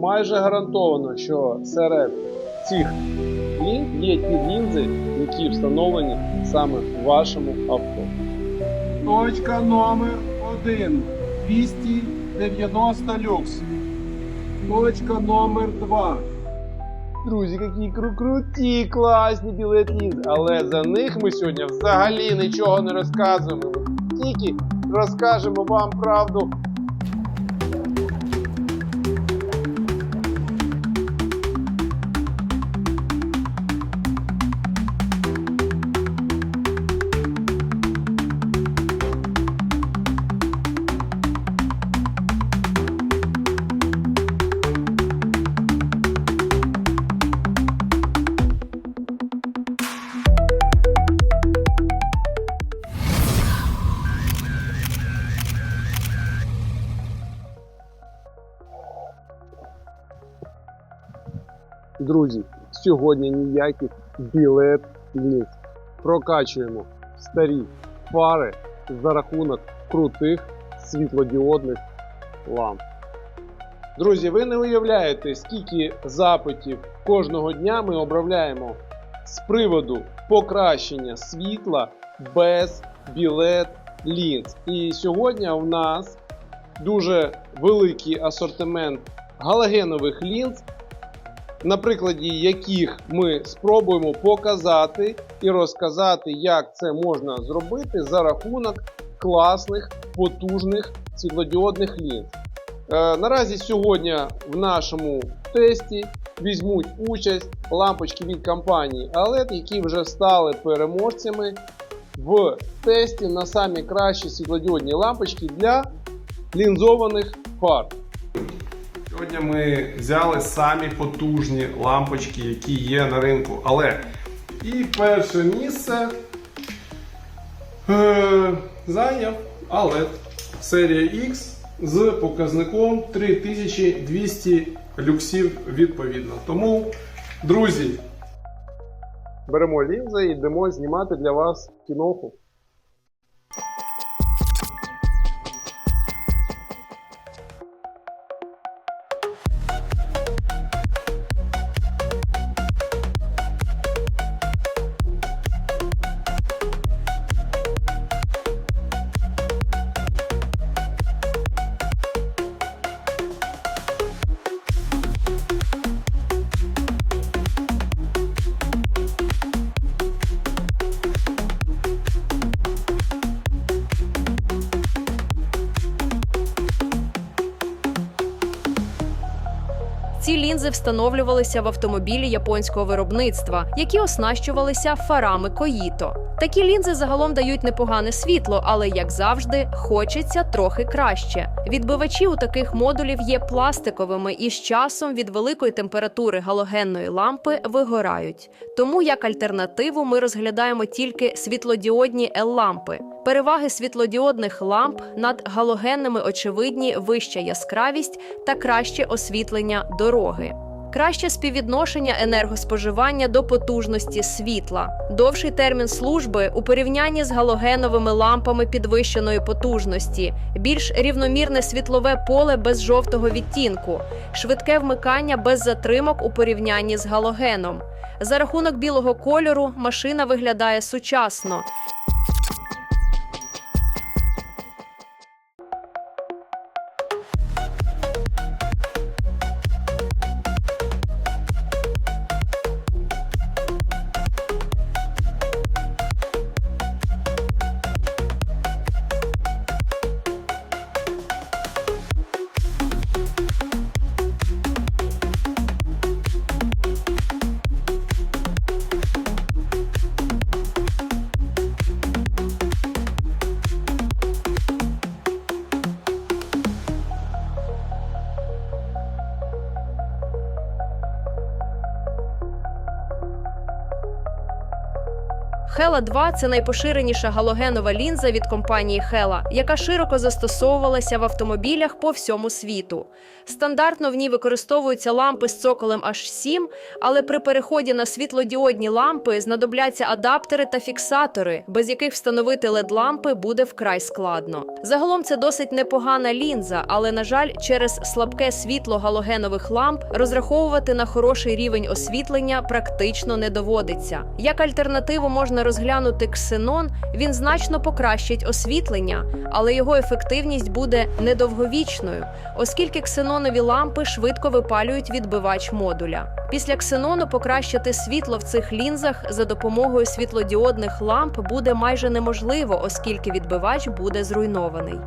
майже гарантовано, що серед цих лінз є ті лінзи, які встановлені саме в вашому авто. Точка номер 1 290 люкс. Точка номер 2 Друзі, які круті, класні білет лінз. Але за них ми сьогодні взагалі нічого не розказуємо. Тільки розкажемо вам правду. Друзі, сьогодні ніяких білет лінз. Прокачуємо старі фари за рахунок крутих світлодіодних ламп. Друзі, ви не уявляєте, скільки запитів кожного дня ми обробляємо з приводу покращення світла без білет лінз. І сьогодні у нас дуже великий асортимент галогенових лінз, на прикладі яких ми спробуємо показати і розказати, як це можна зробити за рахунок класних потужних світлодіодних лінз. Е, наразі сьогодні в нашому тесті візьмуть участь лампочки від компанії OLED, які вже стали переможцями в тесті на самі кращі світлодіодні лампочки для лінзованих фар. Сьогодні ми взяли самі потужні лампочки, які є на ринку. Але і перше місце е, зайняв OLED серія X з показником 3200 люксів відповідно. Тому, друзі, беремо лінзи і йдемо знімати для вас кіноху. Ці лінзи встановлювалися в автомобілі японського виробництва, які оснащувалися фарами Коїто. Такі лінзи загалом дають непогане світло, але як завжди, хочеться трохи краще. Відбивачі у таких модулів є пластиковими і з часом від великої температури галогенної лампи вигорають. Тому як альтернативу ми розглядаємо тільки світлодіодні L-лампи. Переваги світлодіодних ламп над галогенними очевидні вища яскравість та краще освітлення дороги. Краще співвідношення енергоспоживання до потужності світла, довший термін служби у порівнянні з галогеновими лампами підвищеної потужності, більш рівномірне світлове поле без жовтого відтінку, швидке вмикання без затримок у порівнянні з галогеном. За рахунок білого кольору машина виглядає сучасно. Hella 2 це найпоширеніша галогенова лінза від компанії Hella, яка широко застосовувалася в автомобілях по всьому світу. Стандартно в ній використовуються лампи з цоколем H7, але при переході на світлодіодні лампи знадобляться адаптери та фіксатори, без яких встановити LED-лампи буде вкрай складно. Загалом це досить непогана лінза, але на жаль, через слабке світло галогенових ламп розраховувати на хороший рівень освітлення практично не доводиться. Як альтернативу можна розглянути ксенон, він значно покращить освітлення, але його ефективність буде недовговічною, оскільки ксенонові лампи швидко випалюють відбивач модуля. Після ксенону покращити світло в цих лінзах за допомогою світлодіодних ламп буде майже неможливо, оскільки відбивач буде зруйнований.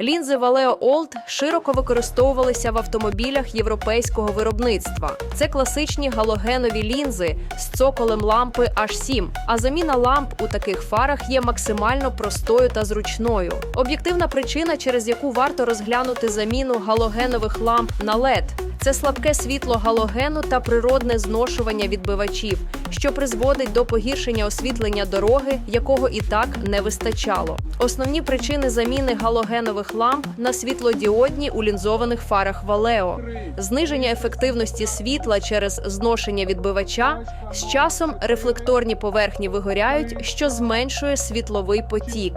Лінзи Valeo Old широко використовувалися в автомобілях європейського виробництва. Це класичні галогенові лінзи з цоколем лампи H7, а заміна ламп у таких фарах є максимально простою та зручною. Об'єктивна причина, через яку варто розглянути заміну галогенових ламп на LED – це слабке світло галогену та природне зношування відбивачів, що призводить до погіршення освітлення дороги, якого і так не вистачало. Основні причини заміни галогенових ламп на світлодіодні у лінзованих фарах Валео, зниження ефективності світла через зношення відбивача. З часом рефлекторні поверхні вигоряють, що зменшує світловий потік.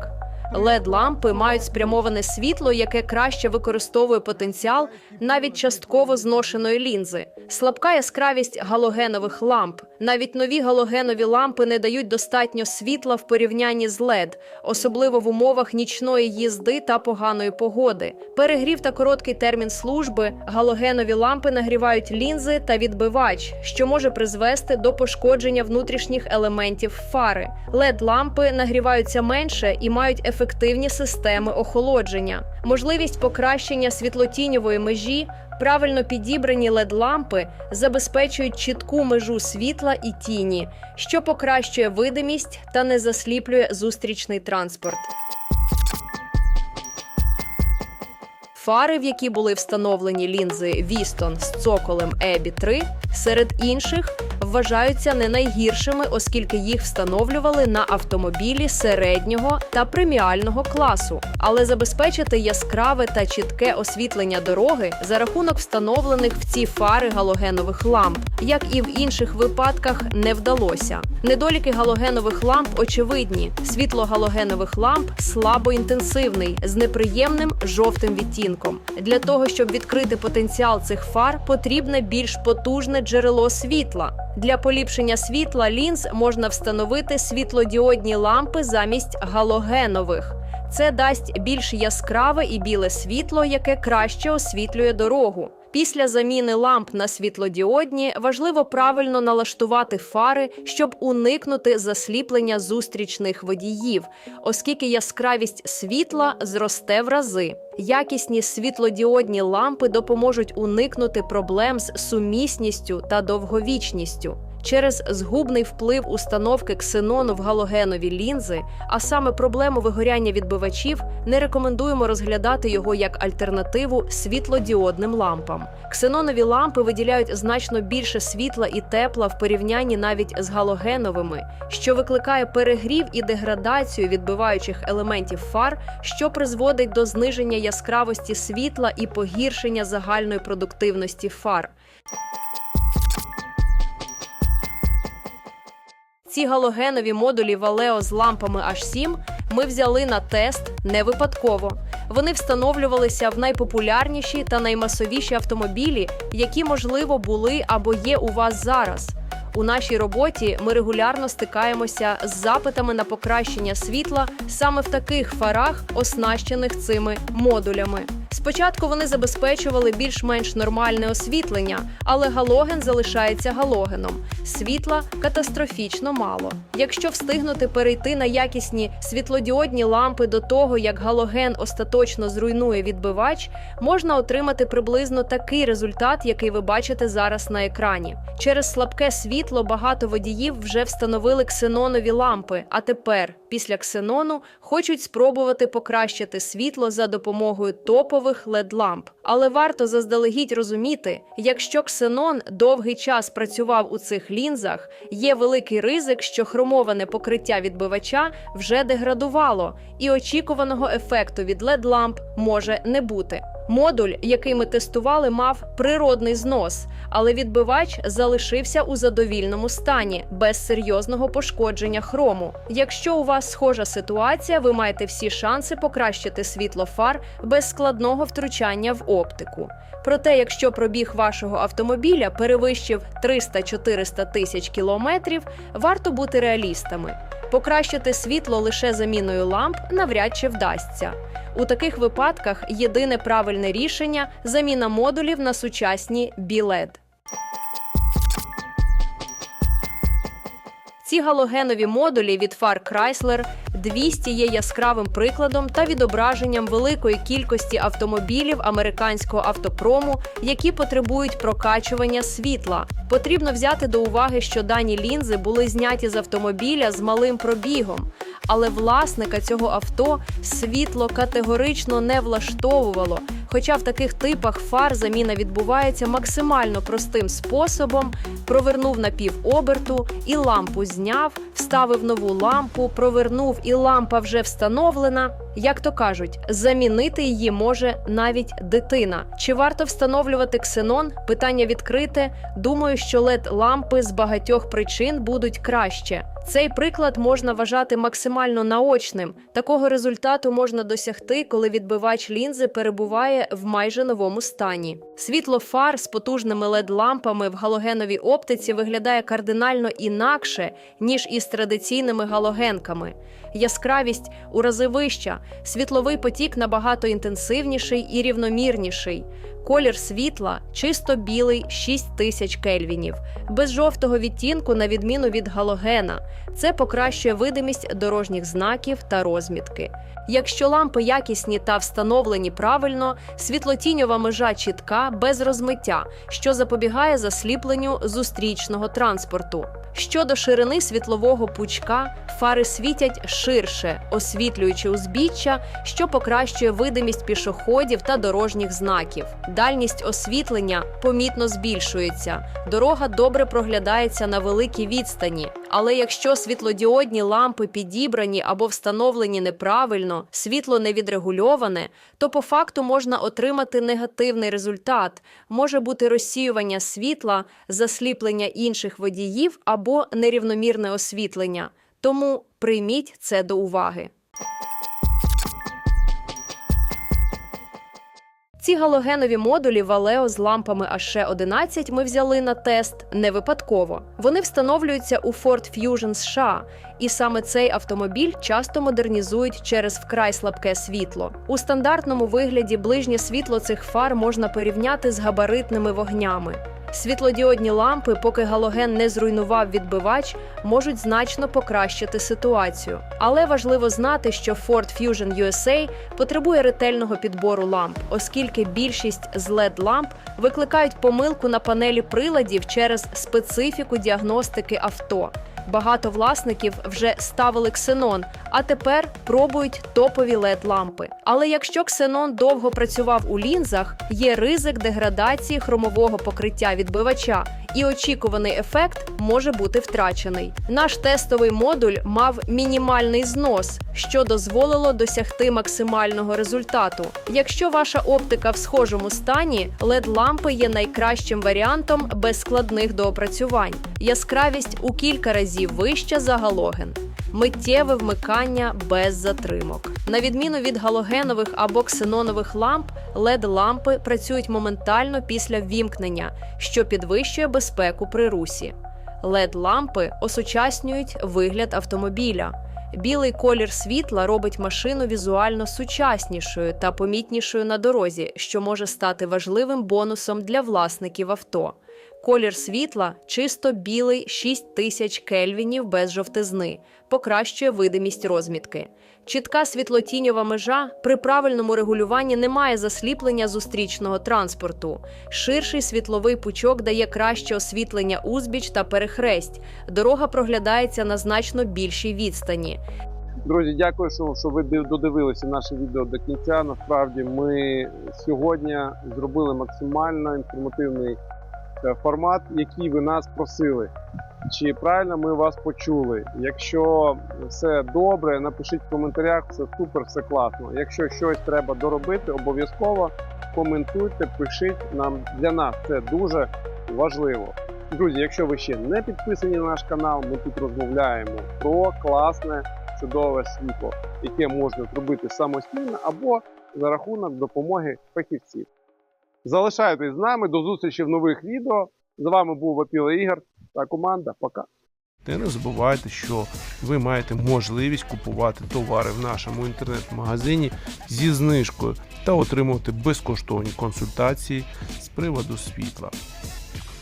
LED-лампи мають спрямоване світло, яке краще використовує потенціал навіть частково зношеної лінзи. Слабка яскравість галогенових ламп. Навіть нові галогенові лампи не дають достатньо світла в порівнянні з LED, особливо в умовах нічної їзди та поганої погоди. Перегрів та короткий термін служби галогенові лампи нагрівають лінзи та відбивач, що може призвести до пошкодження внутрішніх елементів фари. LED-лампи нагріваються менше і мають ефективні системи охолодження. Можливість покращення світлотіньової межі, правильно підібрані LED-лампи забезпечують чітку межу світла і тіні, що покращує видимість та не засліплює зустрічний транспорт. Фари, в які були встановлені лінзи Вістон з цоколем EBI 3, серед інших вважаються не найгіршими, оскільки їх встановлювали на автомобілі середнього та преміального класу. Але забезпечити яскраве та чітке освітлення дороги за рахунок встановлених в ці фари галогенових ламп, як і в інших випадках, не вдалося. Недоліки галогенових ламп очевидні. Світло галогенових ламп слабоінтенсивний з неприємним жовтим відтінком. Для того щоб відкрити потенціал цих фар, потрібне більш потужне джерело світла. Для поліпшення світла лінз можна встановити світлодіодні лампи замість галогенових. Це дасть більш яскраве і біле світло, яке краще освітлює дорогу. Після заміни ламп на світлодіодні важливо правильно налаштувати фари, щоб уникнути засліплення зустрічних водіїв, оскільки яскравість світла зросте в рази. Якісні світлодіодні лампи допоможуть уникнути проблем з сумісністю та довговічністю. Через згубний вплив установки ксенону в галогенові лінзи, а саме проблему вигоряння відбивачів, не рекомендуємо розглядати його як альтернативу світлодіодним лампам. Ксенонові лампи виділяють значно більше світла і тепла в порівнянні навіть з галогеновими, що викликає перегрів і деградацію відбиваючих елементів фар, що призводить до зниження яскравості світла і погіршення загальної продуктивності фар. Ці галогенові модулі Valeo з лампами H7 ми взяли на тест не випадково. Вони встановлювалися в найпопулярніші та наймасовіші автомобілі, які, можливо, були або є у вас зараз. У нашій роботі ми регулярно стикаємося з запитами на покращення світла саме в таких фарах, оснащених цими модулями. Спочатку вони забезпечували більш-менш нормальне освітлення, але галоген залишається галогеном. Світла катастрофічно мало. Якщо встигнути перейти на якісні світлодіодні лампи до того, як галоген остаточно зруйнує відбивач, можна отримати приблизно такий результат, який ви бачите зараз на екрані. Через слабке світло багато водіїв вже встановили ксенонові лампи, а тепер, після ксенону, хочуть спробувати покращити світло за допомогою топових led ламп. Але варто заздалегідь розуміти, якщо ксенон довгий час працював у цих лінзах, є великий ризик, що хромоване покриття відбивача вже деградувало, і очікуваного ефекту від led ламп може не бути. Модуль, який ми тестували, мав природний знос, але відбивач залишився у задовільному стані, без серйозного пошкодження хрому. Якщо у вас схожа ситуація, ви маєте всі шанси покращити світло фар без складного втручання в оптику. Проте, якщо пробіг вашого автомобіля перевищив 300-400 тисяч кілометрів, варто бути реалістами. Покращити світло лише заміною ламп навряд чи вдасться. У таких випадках єдине правильне рішення заміна модулів на сучасні білет. Ці галогенові модулі від фар Chrysler 200 є яскравим прикладом та відображенням великої кількості автомобілів американського автопрому, які потребують прокачування світла. Потрібно взяти до уваги, що дані лінзи були зняті з автомобіля з малим пробігом, але власника цього авто світло категорично не влаштовувало. Хоча в таких типах фар заміна відбувається максимально простим способом, провернув на півоберту і лампу зняв, вставив нову лампу, провернув і лампа вже встановлена. Як то кажуть, замінити її може навіть дитина. Чи варто встановлювати ксенон? Питання відкрите. Думаю, що led лампи з багатьох причин будуть краще. Цей приклад можна вважати максимально наочним. Такого результату можна досягти, коли відбивач лінзи перебуває в майже новому стані. Світло фар з потужними led лампами в галогеновій оптиці виглядає кардинально інакше ніж із традиційними галогенками. Яскравість у рази вища, світловий потік набагато інтенсивніший і рівномірніший. Колір світла чисто білий 6000 кельвінів, без жовтого відтінку, на відміну від галогена. Це покращує видимість дорожніх знаків та розмітки. Якщо лампи якісні та встановлені правильно, світлотіньова межа чітка без розмиття, що запобігає засліпленню зустрічного транспорту. Щодо ширини світлового пучка, фари світять ширше, освітлюючи узбіччя, що покращує видимість пішоходів та дорожніх знаків. Дальність освітлення помітно збільшується. Дорога добре проглядається на великій відстані. Але якщо світлодіодні лампи підібрані або встановлені неправильно, світло не відрегульоване, то по факту можна отримати негативний результат. Може бути розсіювання світла, засліплення інших водіїв або нерівномірне освітлення. Тому прийміть це до уваги. Ці галогенові модулі валео з лампами АШ-11 ми взяли на тест не випадково. Вони встановлюються у Ford Fusion США, і саме цей автомобіль часто модернізують через вкрай слабке світло. У стандартному вигляді ближнє світло цих фар можна порівняти з габаритними вогнями. Світлодіодні лампи, поки галоген не зруйнував відбивач, можуть значно покращити ситуацію. Але важливо знати, що Ford Fusion USA потребує ретельного підбору ламп, оскільки більшість з led ламп викликають помилку на панелі приладів через специфіку діагностики авто. Багато власників вже ставили ксенон, а тепер пробують топові led лампи. Але якщо ксенон довго працював у лінзах, є ризик деградації хромового покриття відбивача, і очікуваний ефект може бути втрачений. Наш тестовий модуль мав мінімальний знос, що дозволило досягти максимального результату. Якщо ваша оптика в схожому стані, led лампи є найкращим варіантом без складних доопрацювань. Яскравість у кілька разів вища за галоген. Миттєве вмикання без затримок. На відміну від галогенових або ксенонових ламп, led лампи працюють моментально після ввімкнення, що підвищує безпеку при русі. led лампи осучаснюють вигляд автомобіля. Білий колір світла робить машину візуально сучаснішою та помітнішою на дорозі, що може стати важливим бонусом для власників авто. Колір світла чисто білий 6000 кельвінів без жовтизни, покращує видимість розмітки. Чітка світлотіньова межа при правильному регулюванні не має засліплення зустрічного транспорту. Ширший світловий пучок дає краще освітлення узбіч та перехресть. Дорога проглядається на значно більшій відстані. Друзі, дякую, що, що ви див- додивилися наше відео до кінця. Насправді ми сьогодні зробили максимально інформативний формат, який ви нас просили. Чи правильно ми вас почули? Якщо все добре, напишіть в коментарях, все супер, все класно. Якщо щось треба доробити, обов'язково коментуйте, пишіть нам. Для нас це дуже важливо. Друзі, якщо ви ще не підписані на наш канал, ми тут розмовляємо про класне чудове світло, яке можна зробити самостійно або за рахунок допомоги фахівців. Залишайтесь з нами до зустрічі в нових відео. З вами був Вапіла Ігор та команда. Пока. Та не забувайте, що ви маєте можливість купувати товари в нашому інтернет-магазині зі знижкою та отримувати безкоштовні консультації з приводу світла.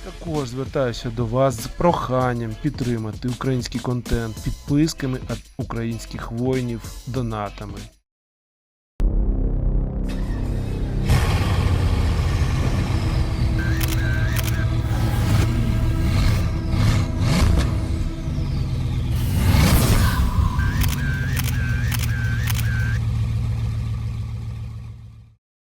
Також звертаюся до вас з проханням підтримати український контент підписками від українських воїнів донатами.